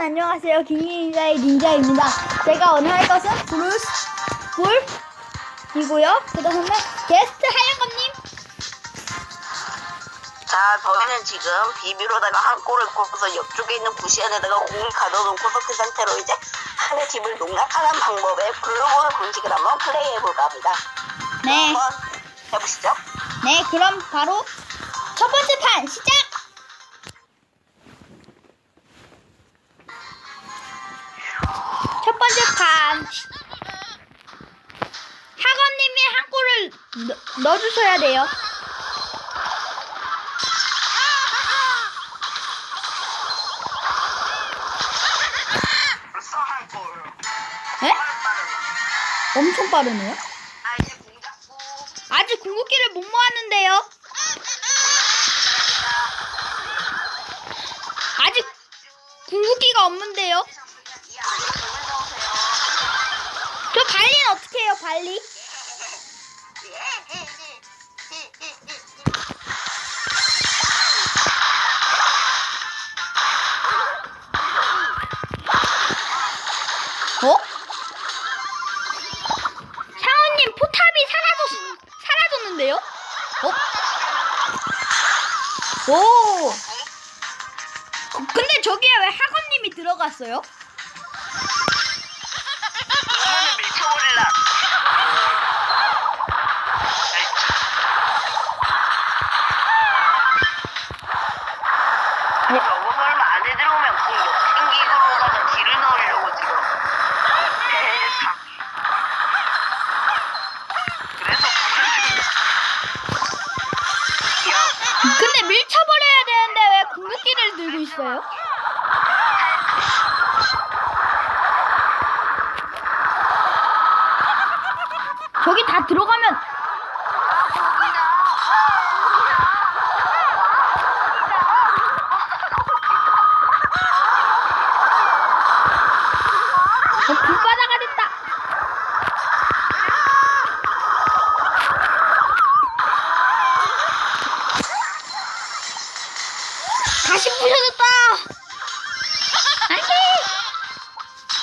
안녕하세요. 김민자의 닌자입니다. 제가 오늘 할 것은 브루스 불이고요. 그 다음에 게스트 하영감님. 자, 저희는 지금 비비로다가 한 골을 꽂아서 옆쪽에 있는 부시 안에다가 공을 가둬놓고서 그 상태로 이제 하늘의 집을 농락하는 방법의 글로벌 공식을 한번 플레이해볼까 합니다. 네. 한번 해보시죠. 네, 그럼 바로 첫 번째 판 시작! 번째 판. 학원님이 한 골을 넣, 넣어주셔야 돼요. 네? 엄청 빠르네요. 아. 아직 궁극기를 못 모았는데요. 어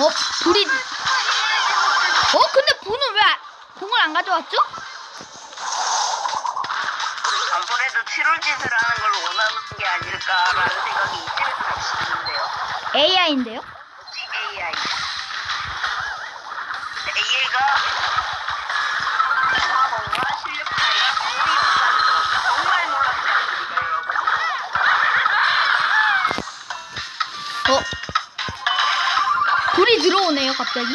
어, 불이. 어, 근데 분은 왜 아- 공을 안 가져왔죠? 들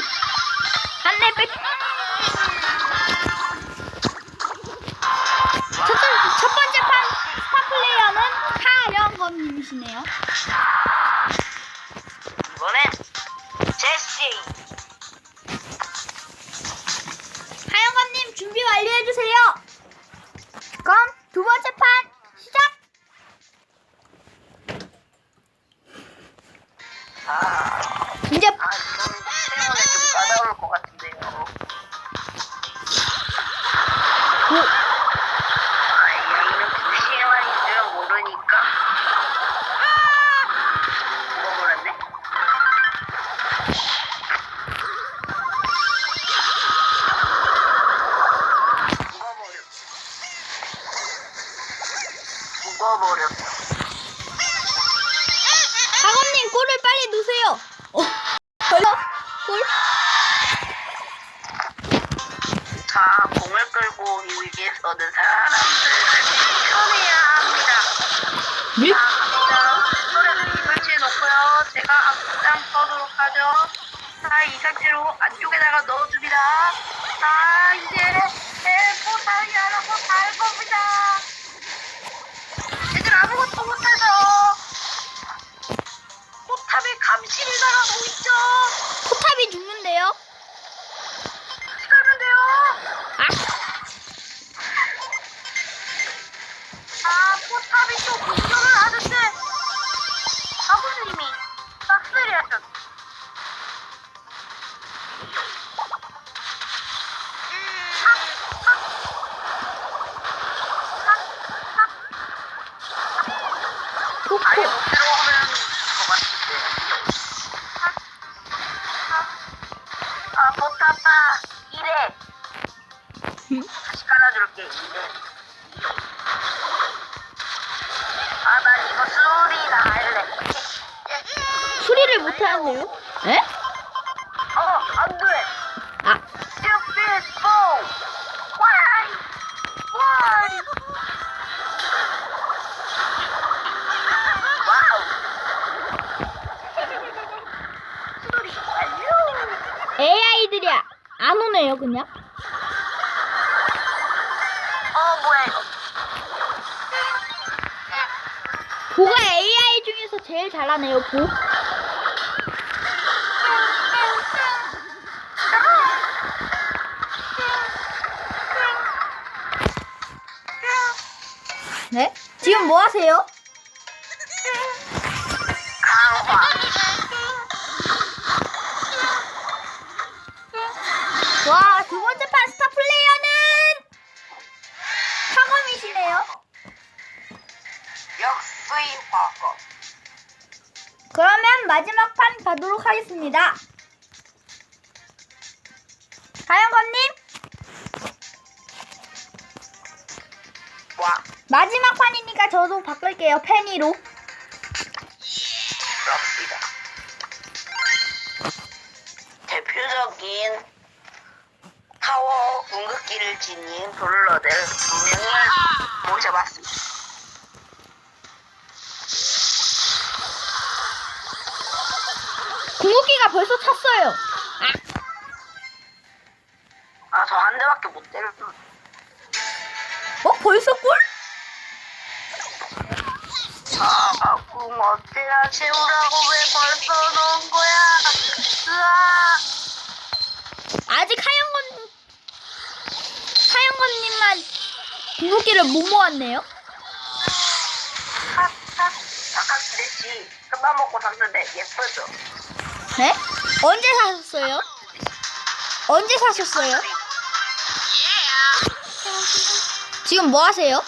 위해서는 사람들을 밀쳐내야 합니다. 갑니다. 소리를 입을 치에 놓고요. 제가 앞장 서도록 하죠. 자, 이 상태로 안쪽에다가 넣어줍니다. 자, 이제 포탈이 아, 난 이거 수리 나 할래. 수리를 못하는데요? 에? 보가 AI 중에서 제일 잘하네요, 보. 네? 지금 뭐 하세요? 하겠습니다. 하영건님, 와, 마지막 판이니까 저도 바꿀게요, 페니로. 그렇습니다. 대표적인 타워 궁극기를 지닌 블러들 두 명을 모셔봤습니다. 궁극기가 벌써 찼어요. 아, 저 한 대밖에 못 때렸어. 어, 벌써 꿀? 아, 궁 어때야 채우라고 왜 벌써 넣은 거야? 으아! 아직 하영건, 하영건님만 궁극기를 못 모았네요. 아까 그랬지. 금방 먹고 샀는데 예쁘죠? 네? 언제 사셨어요? 언제 사셨어요? 지금 뭐 하세요?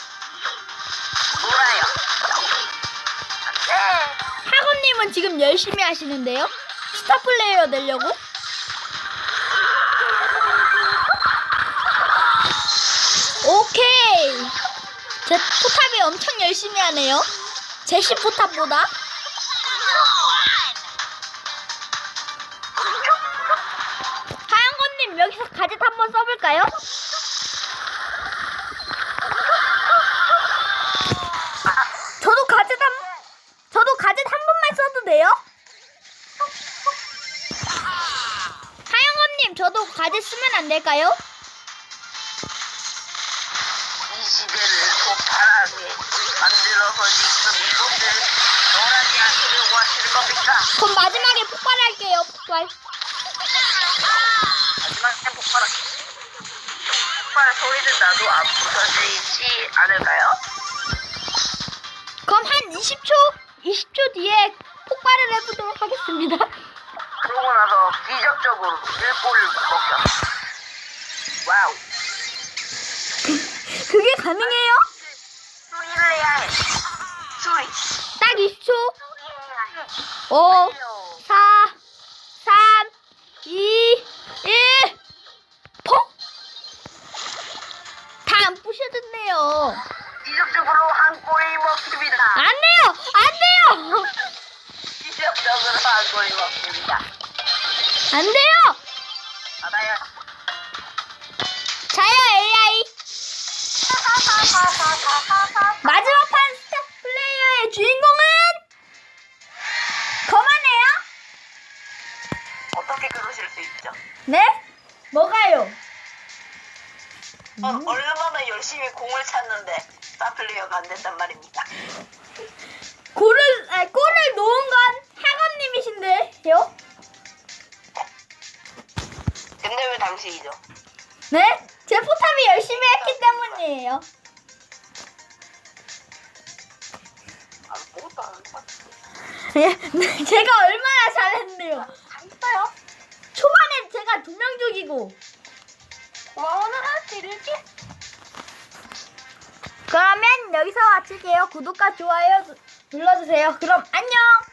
몰라요. 네. 학원님은 지금 열심히 하시는데요? 스타 플레이어 되려고? 오케이. 제 포탑이 엄청 열심히 하네요. 제시 포탑보다. 마지막에 폭발할게요 폭발 마지막에 폭발 폭발 소리는 나도 안 부서지지 않을까요? 그럼 한 20초 20초 뒤에 폭발을 해보도록 하겠습니다 그러고 나서 기적적으로 1골을 먹혔어. 와우. 그게 가능해요? 수리를 해야 해. 수리. 딱 20초 수리해야 해. 5 4 3 2 1 퐁! 다안 부셔졌네요 기적적으로 한 골이 먹힙니다. 안 돼요 안 돼요 기적적으로 한 골이 먹힙니다. 안 돼요 받아요. 자요 AI 어, 얼마나 열심히 공을 찼는데 스타플레이어가 안 된단 말입니다. 골을 아, 골을 놓은 건 하건님이신데요? 근데 왜 당신이죠? 네? 제 포탑이 열심히 했기 때문이에요. 아무것도 안 같아. 예, 제가 얼마나 잘했는데요. 잘했어요. 초반에 제가 두 명 죽이고. 와, 오늘 할수 있지? 그러면 여기서 마칠게요. 구독과 좋아요 눌러주세요. 그럼 안녕.